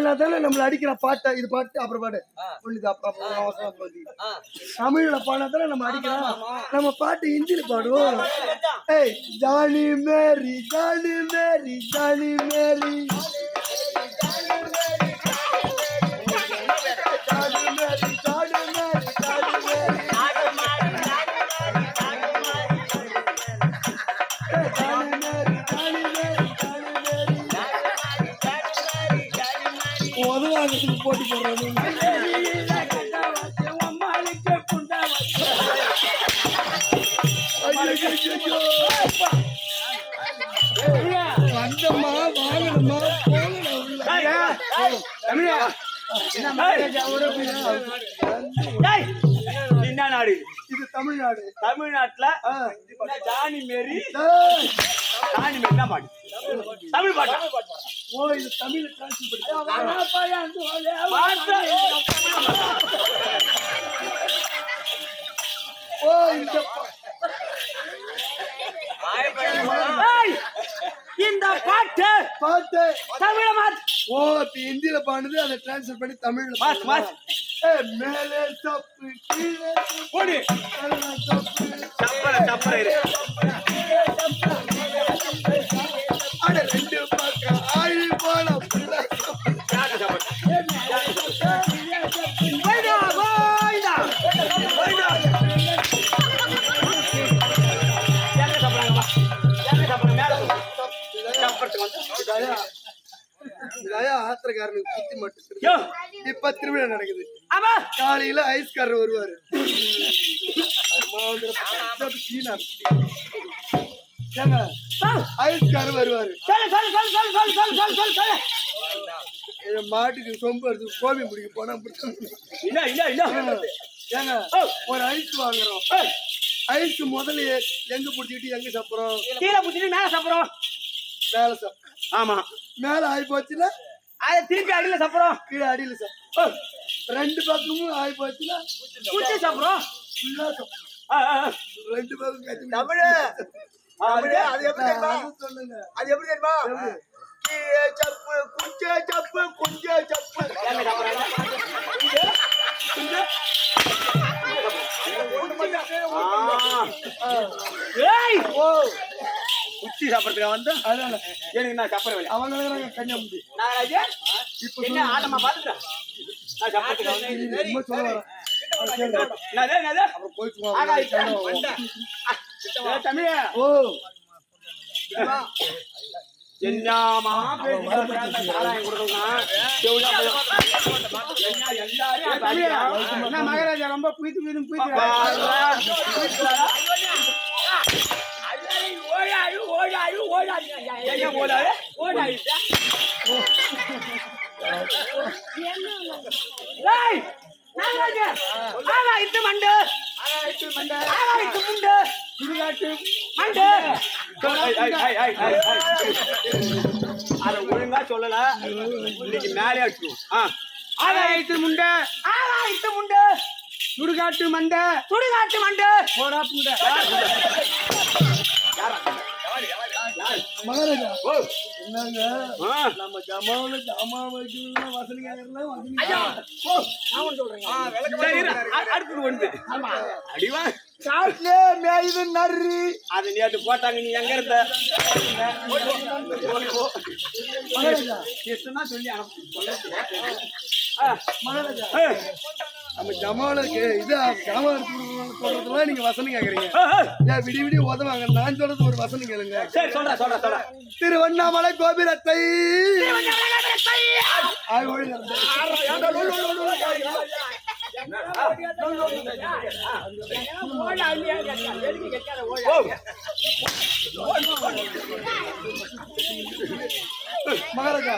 பாடினா தானே நம்மள அடிக்கிற பாட்டை இது பாட்டு அப்புறம் பாடு. ஒண்ணுது. தமிழ்ல பாடினா தானே நம்ம அடிக்கிறோம். நம்ம பாட்டு ஹிந்தியில பாடுவோம். ஏய் ஜானி மேரி ஜானி மேரி ஜானி மேரி. போட்டு போடுறது வந்தம்மா வாங்கணுமா என்ன நாடு இது? தமிழ்நாடு. தமிழ்நாட்டுல ஜானி மேரி ஜானி மேரி என்ன பாட்டு. தமிழ் பாட்டா? ஓ இது தமிழ். ஓ இந்த இந்த பாட்டு பாட்டு. தமிழ மாத் ஓ ஹிந்தில பாடுது அதை டிரான்ஸ்ஃபர் பண்ணி தமிழ்ல மாத் மாத் மேலே தப்பு கீழே ஓடி. தப்பு தப்புற தப்புற இரு. ஐஸ்காரனுக்கு புத்தி மட்டும் இப்ப திருவிழா நடக்குது. காலையில ஐஸ்காரர் வருவாரு. ஐஸ்காரர் வருவாரு. மாட்டுக்கு சொம்பு எடுத்து கோபி முடிக்க போனா ஏங்க ஒரு ஐஸ் வாங்குறோம். ஐஸ் முதல்ல எங்க புடிச்சுக்கிட்டு எங்க சாப்பிடுறோம்? கீழே புடிச்சிட்டு மேல சாப்பிடுறோம். மேல சாப்பிடுறோம். ஆமா. மேல ஆகி போச்சுன்னா அதை திருப்பி அடியில சாப்பிடுறோம். கீழே அடியில சாப்பிடும் ரெண்டு பக்கமும் ஆகி போச்சுன்னா ஃபுல்லா சாப்பிடும். ரெண்டு பக்கம் தமிழு. தமிழு அது எப்படி சொல்லுங்க அது எப்படி தெரியுமா? சப்பு குஞ்சே சப்பு குஞ்சே சப்பு. ஏய்! ஓ. குச்சி சாப்பிடறதுக்கு வந்து? அதனால எனக்கு நான் சாப்பிட வேலை அவங்க கஞ்சா முடி நாகராஜா இப்போ என்ன ஆட்டமா பாத்துக்கிறேன் நான் சாப்பிடறதுக்கு வந்து? சொல்ல வரேன் என்ன மகாராஜா ரொம்ப புயித்து புயித்து புயித்து ஓடாது. ஓடாது. ஓடாது? என்ன ஓடாது. ஓடாது ஆகாயத்து மண்டு ஆகாயத்து மண்டு. சுடுகாட்டு மண்டு. அதை ஒழுங்கா சொல்லல. இன்னைக்கு மேலே அடிக்கும் ஆகாயத்து முண்ட. ஆகாயத்து முண்ட. சுடுகாட்டு மண்ட. சுடுகாட்டு மண்ட. போரா புண்ட மகாராஜா. என்னங்க? நம்ம ஜமாவில ஜமா வைக்கணும் வசதி கேட்கலாம் காட்டுல மேயுது நர்றி அது நேற்று போட்டாங்க நீ எங்க இருந்த? மகாராஜா. சொல்லி அனுப்பி மகாராஜா. நம்ம ஜமாவுல கே- இது ஜாமா சொல்றதுலாம் நீங்க வசனம் கேக்குறீங்க. ஏன் விடி விடி உதவாங்க நான் சொல்றது ஒரு வசனம் கேளுங்க. திருவண்ணாமலை கோபுரத்தை மகாராஜா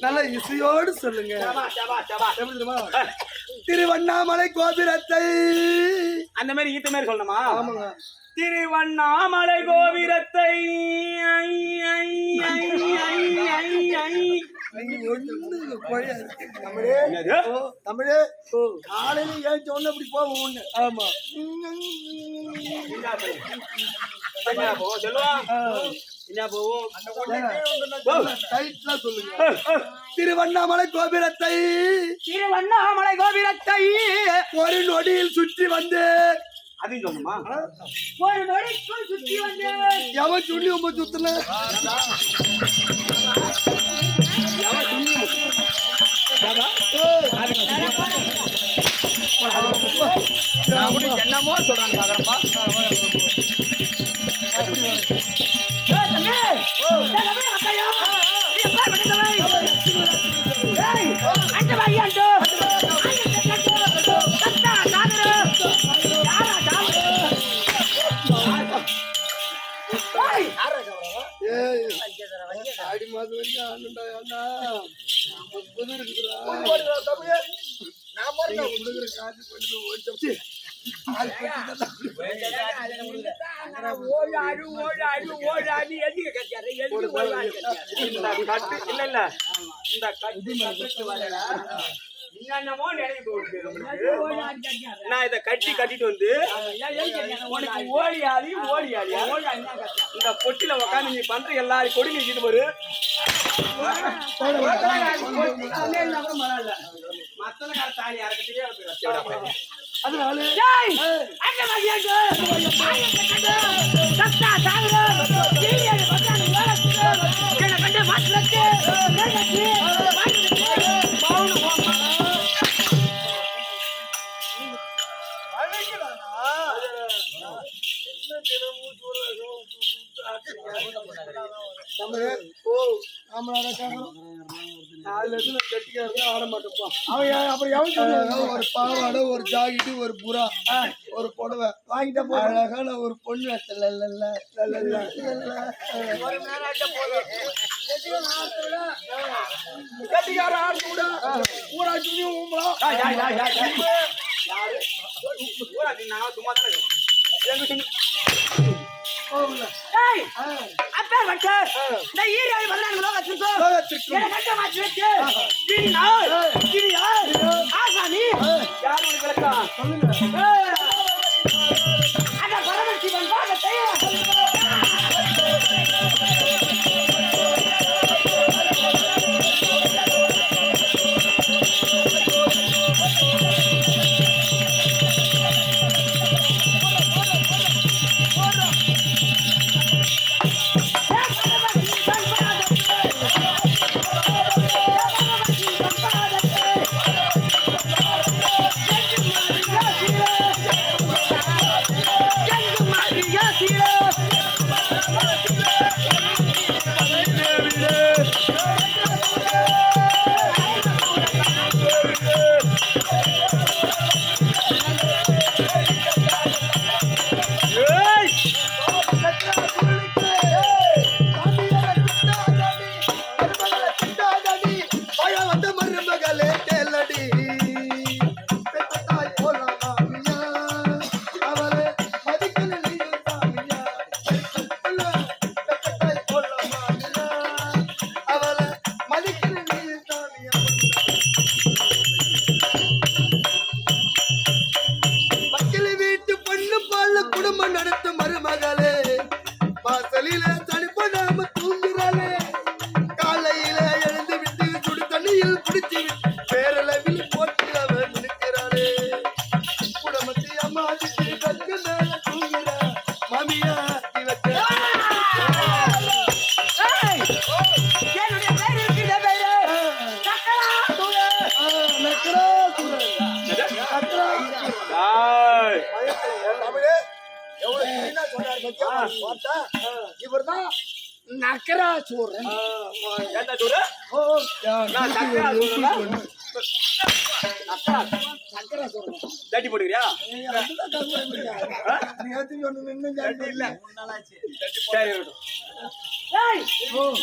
நல்ல இசையோடு சொல்லுங்க. திருவண்ணாமலை கோபுரத்தை அந்த மாதிரி ஈத்த மாதிரி சொல்லணுமா? ஆமாங்க. திருவண்ணாமலை கோபுரத்தை. தமிழே காலையில ஏன் சொன்ன இப்படி போவோம் ஒண்ணு. ஆமா. சொல்லுவா. திருவண்ணாமலை கோபுரத்தை திருவண்ணாமலை கோபுரத்தை ஒரு நொடியில் சுற்றி வந்து. ஒரு நொடிக்குள் சுத்தி வந்து. எவன் சுண்ணி உம்ப சுத்துல என்னமோ சொல்றாங்க பாக்குறப்பா ஆடி மாதம் வரைக்கும் ஆண்டுண்டா ஏண்டா முப்பது இருக்குதுடா கொடுக்குற காசு பண்ணி இந்த கட்டு இல்ல இல்ல. இந்த கட்டு கட்டுக்கு என்னென்னமோ நினைவு நான் இதை கட்டி கட்டிட்டு வந்து உனக்கு ஓடி ஆளி ஓடி இந்த பொட்டில உட்காந்து நீ பண்ற எல்லாரும் கொடி நீக்கிட்டு பாரு. அதனால நம்ம ஓ நாலு ஆட மாட்டோம்ப்பா அவன் அப்புறம் எவன் சொன்னாங்க ஒரு பாவாடை ஒரு ஜாக்கெட்டு ஒரு புறா ஒரு புடவை வாங்கிட்ட போ அழகான ஒரு பொண்ணு லல்ல, கட்டிக்கார ஆடு கூட பூரா சுண்ணி ஊம்பலாம் நான் சும்மா தானே இருக்கேன். எங்க சுண்ணி? போகல லோகத்திற்கும். யார் உனக்கு விளக்கம்? சொல்லுங்க.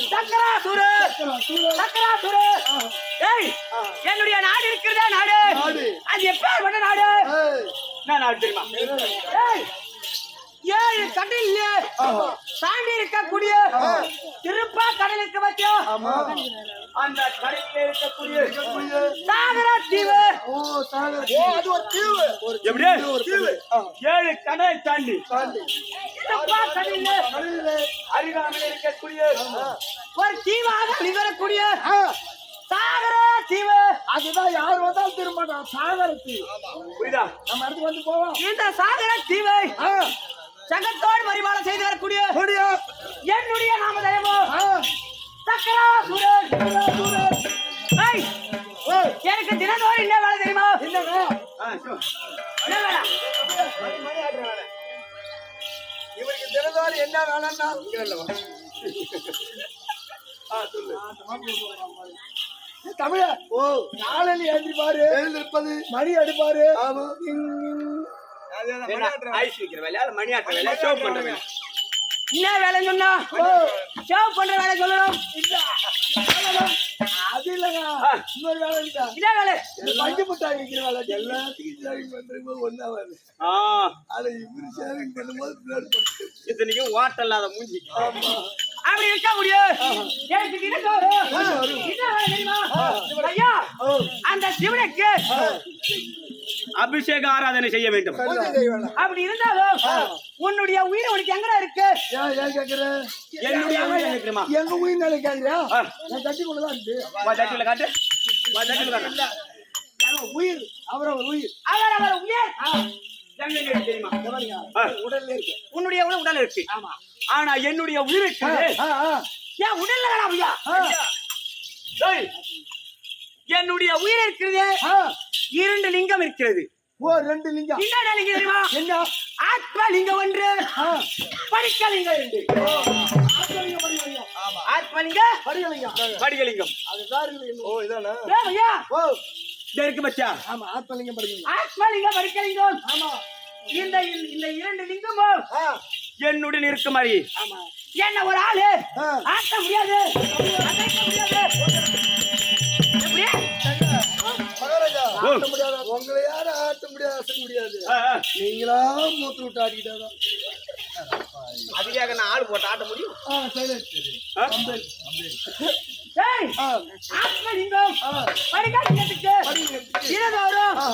சக்கராசூரு சக்கராசூரு ஏய் என்னுடைய நாடு இருக்கிறதா நாடு? நாடு. அது எப்பேற்பட்ட நாடு? ஏய், என்ன நாடு தெரியுமா? ஏய் ஏழு கடல்ல தாண்டி இருக்கக்கூடிய திருப்பா கடலுக்கு பத்தியா அந்த கடலில் இருக்கக்கூடிய சாகர தீவு. ஓ சாகர் அது ஒரு தீவு. எப்படி ஏழு கடலை தாண்டி. திருப்பா கடல்ல அருகாமையில் இருக்கக்கூடிய ஒரு தீவாக வெளிவரக்கூடிய சாகர தீவு. அதுதான் யார் வந்தாலும் திரும்ப சாகர் தீவு. புரியுதா? நம்ம இடத்துக்கு வந்து போவோம். இந்த சாகர தீவை சங்கத்தோடு பரிமாணம் செய்து வரக்கூடிய என்னுடைய நாமதயமோ ஆ. சக்கராசுரன் ஏய், எனக்கு தினந்தோறும் என்ன வேலை தெரியுமா. என்ன வேலை? இவருக்கு தினந்தோறும் என்ன வேலைன்னா தமிழ ஓ. காலையில எழுந்திருப்பாரு எழுந்திருப்பது. மணி அடிப்பாரு ஆமா. ஐஸ் வைக்கிற வேலையா? இல்ல மணி ஆட்டுற வேலையா ஷோ பண்ற வேலையா? என்ன வேலை சொன்னா? சேவ் பண்ற வேலை சொல்லணும். அது இல்லங்க. இன்னொரு வேலை இருக்கா என்ன வேலை? பஞ்சு மிட்டாய் விற்கிற வேலை. எல்லாத்துக்கும் சேவிங் பண்றப்போ ஒன்னா வருது ஆ, ஆனா இவரு சேவிங் பண்ணும்போது பிளட் போட்டு. இத்தனைக்கும் ஓட்ட இல்லாத மூஞ்சி. அப்படி இருக்க முடியும் எனக்கு தெரியுமா? ஐயா அந்த சிவனுக்கு அபிஷேக ஆராதனை செய்ய வேண்டும். அப்படி இருந்தாலும் உன்னுடைய உயிர் உனக்கு எங்கடா இருக்கு? ஏன் ஏன் கேக்குற. என்னுடைய உயிர் நினைக்கிறமா எங்க உயிர் நினைக்காங்கயா ஆ. என் தட்டி கொண்டுதான் இருக்கு. வா தட்டில காட்டு. வா தட்டில காட்டு. உயிர் அவரோட உயிர். அவர் அவர் உயிர் இருக்கு இருக்கு. உன்னுடைய உடல் இருக்கு. ஆமா. ஆனா என்னுடைய ஆ, ஆ. ஏன் உடல்ல ஏய், என்னுடைய உயிர் இருக்கிறது. இரண்டு லிங்கம் இருக்கிறது. ஓ ரெண்டு லிங்கம். என்ன லிங்கம் தெரியுமா? என்ன? ஆத்ம லிங்கம் ஒன்று. படிக்க லிங்கம் ரெண்டு. ஆத்மலிங்கம். ஆத்ம லிங்க படிகலிங்கம். படிகலிங்கம் அதுதான். ஓ இதானா? ஏன் ஐயா. ஓ இருக்கு பச்சா ஆமா ஆத்மலிங்கம் படிக்கணும் ஆத்ம லிங்கம் படிக்க லிங்கம் ஆமா. இந்த இந்த இரண்டு லிங்கமும் ஆ. என்னுடன் இருக்கும் மாதிரி ஆமா. என்ன ஒரு ஆளு? ஆ. ஆட்ட முடியாது. உங்களை யாரும் ஆட்ட முடியாது அசைக்க முடியாது. நீங்களா மூத்து விட்டு ஆடிக்கிட்டாதான் அதுக்காக நான் ஆள் போட்டு ஆட்ட முடியும்? ஆ சரி ஆ? ஏய் ஆ ஆத்ம லிங்கம் ஆ படிக்க லிங்கத்துக்கு படிகலிங்கம். தினந்தோறும் ஆ.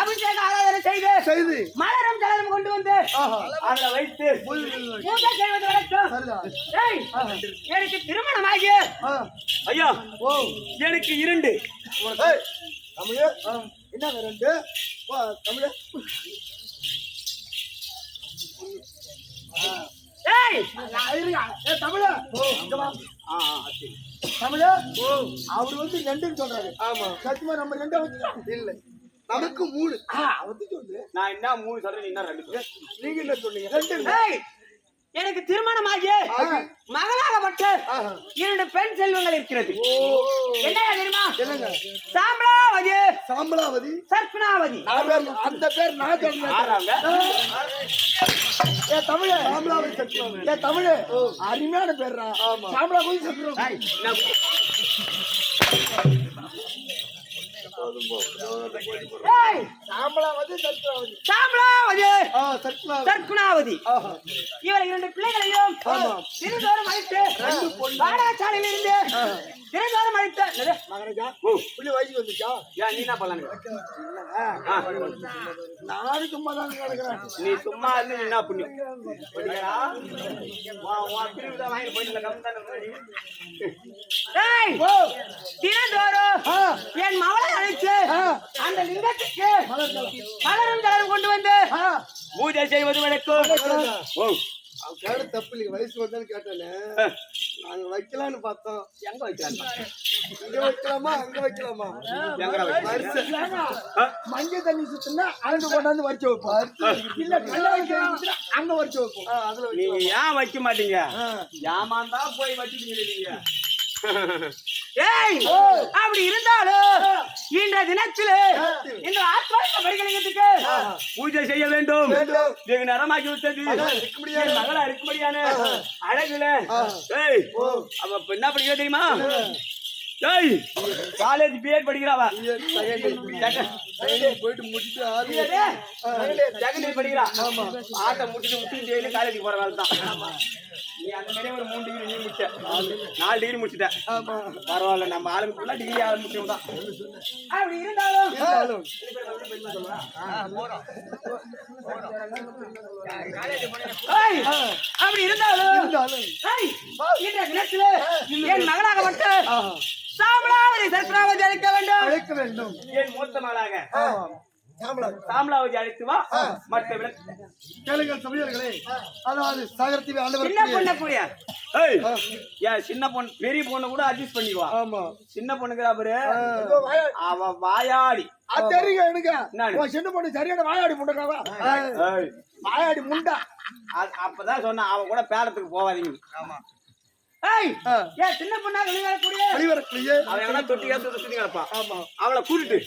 அபிஷேக ஆராதனை செய்து செய்து. மலரும் ஜலரும் கொண்டு வந்து ஆஹா அதுல வைத்து பூஜை செய்வது ஏய் எனக்கு திருமணமாகி. ஆ. ஐயா ஓ. எனக்கு இரண்டு. ஏய், தமிழே. ஆ, என்னங்க ரெண்டு? தமிழே. ஏய் நான் இருங்க. ஏய், தமிழே. ஆ, சரி. தமிழே? அவர் வந்து ரெண்டுன்னு சொல்றாரு. ஆமா. சத்தியமா நம்ம ரெண்டா வச்சுக்கலாம் இல்ல. நமக்கு மூணு. வந்து. சொல்லு நான் என்ன மூணு சொல்றேன் என்ன ரெண்டு? நீங்க என்ன சொன்னீங்க? ரெண்டு எனக்கு திருமணமாகி. மகளாகப்பட்டு. இரண்டு பெண் செல்வங்கள் இருக்கிறது. என்ன தெரியுமா? சாம்பலாவதி. சாம்பலாவதி? சர்ப்பனாவதி. அந்த பேர்? அந்த பேர் நான் சொல்றேன் ஆறாங்க ஏ தமிழே. சாம்பலாவதி சத்தியம் ஏ தமிழே. அருமையான பேர்ரா. சாம்பலாவதி சத்தியம் சர்க்குணாவதி ஆஹா. இவர் இரண்டு பிள்ளைகளையும் அழைத்து பாடாச்சாலையில் இருந்து அழைத்து என்னது? மகாராஜா புள்ளி வயசுக்கு வந்துச்சா ஏன் நீ என்ன பண்ணலான்னு? நானும் சும்மா தான் கிடக்குறேன். நீ சும்மா இருந்து என்ன உன் பிரிவு தான் போயிட்டு தினந்தோறும் என் மவளை அழைத்து ஆ. அந்த லிங்கத்துக்கு. மலரும் தளரும் கொண்டு வந்து பூஜை செய்வது. ஓ. அவன் தப்பு இல்லைங்க வயசு வந்தான்னு கேட்டானே. நாங்க வைக்கலாம்னு பார்த்தோம். எங்க வைக்கிறான் இங்க வைக்கலாமா? அங்க வைக்கலாமா? மஞ்சள் தண்ணி சுத்தினா அங்க கொண்டாந்து வரிச்சு வைப்போம். இல்ல அங்க வரிச்சு வைப்போம். அதுல நீங்க வைக்கலாம் ஏன் வைக்க மாட்டீங்க. ஏமாந்தா போய் வச்சுட்டீங்க நீங்க. ஏய். அப்படி இருந்தாலும் இன்ற தினத்தில் இந்த ஆத்மார்த்த படிக்கலிங்கத்துக்கு பூஜை செய்ய வேண்டும். வெகு நேரமாகி விட்டது. மகளா இருக்கும்படியான அழகுல. ஏய். அவ என்ன படிக்கிற தெரியுமா? டேய் காலேஜ் பிஎட் படிக்கிறாவா? போயிட்டு செகண்டரி படிக்கிறா ஆட்டை முடிச்சுட்டு முட்டி டெய்லி காலேஜ் போற வேலை தான். நீ அந்த மாதிரியே ஒரு மூணு டிகிரி நீ முடிச்ச நாலு டிகிரி முடிச்சிட்ட. ஆமா பரவாயில்ல நம்ம ஆளுங்க டிகிரி ஆரம்பிச்சோம் தான். அப்படி இருந்தாலும். இருந்தாலும். அப்படி இருந்தாலும். என் மகனாகப்பட்ட ஆஹா. சாமலாவதி சத்ராவதி அழைக்க வேண்டும். அழைக்க வேண்டும். என் மூத்த மகளாக. சாமலாவதி அழைத்து வா. மற்ற விளக்கு கேளுங்கள் சபையர்களே அதாவது சாகரத்தீவு ஆண்டவர் சின்ன பொண்ண கூடிய ஏய். ஏன் சின்ன பொண்ணு பெரிய பொண்ணு கூட அட்ஜஸ்ட் பண்ணிக்குவா ஆமா. சின்ன பொண்ணுக்கு அவரு அவ வாயாடி. தெரியுங்க? உன் சின்ன பொண்ணு சரியான வாயாடி முண்டக்காவா ஏய், வாயாடி முண்டா. அப்பதான் சொன்ன அவ கூட பேரத்துக்கு போவாதீங்க ஏய் ஆ. ஏன் சின்ன பொண்ணா வெளிவரக்கூடிய வெளிவரக்கூடிய. அவ எங்கன்னா தொட்டி சுத்தி சுத்தி கிடப்பா ஆமா. அவளை கூட்டிட்டு.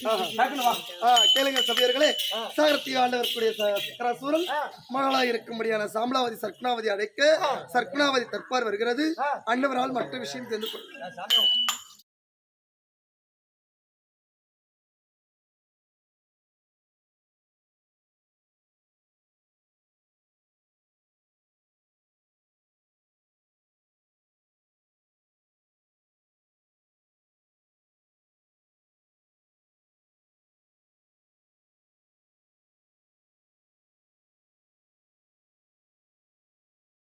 கேளுங்க சபையர்களே. சாகரத்தீவு ஆண்டவருக்குரிய சக்கராசூரன் மகளாய் இருக்கும்படியான சாம்பலாவதி சர்க்குணாவதி அழைக்க சர்க்குணாவதி தற்பார் வருகிறது. அன்னவரால் மற்ற விஷயம் தெரிந்து கொள்ளுங்கள்